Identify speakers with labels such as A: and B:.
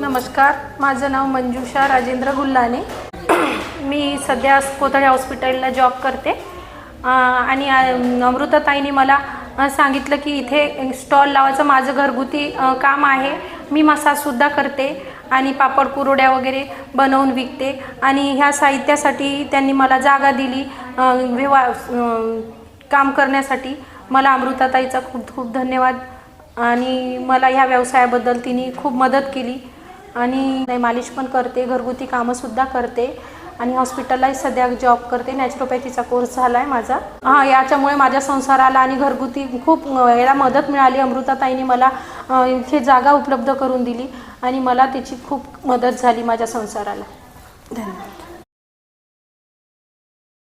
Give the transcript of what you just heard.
A: नमस्कार माझं नाव मंजुषा राजेंद्र गुल्लाने. मी सध्या कोथळे हॉस्पिटलला जॉब करते. आणि अमृताताईने मला सांगितलं की इथे स्टॉल लावायचं माझं घरगुती काम आहे. मी मसाजसुद्धा करते आणि पापड कुरोड्या वगैरे बनवून विकते. आणि ह्या साहित्यासाठी त्यांनी मला जागा दिली. व्यवहार काम करण्यासाठी मला अमृताताईचा खूप खूप धन्यवाद. आणि मला ह्या व्यवसायाबद्दल तिने खूप मदत केली. आणि नाही, मालिश पण करते घरगुती कामंसुद्धा करते. आणि हॉस्पिटललाही सध्या जॉब करते. नॅचरोपॅथीचा कोर्स झाला आहे माझा. हां याच्यामुळे माझ्या संसाराला आणि घरगुती खूप याला मदत मिळाली. अमृताताईने मला इथे जागा उपलब्ध करून दिली. आणि मला त्याची खूप मदत झाली माझ्या संसाराला. धन्यवाद.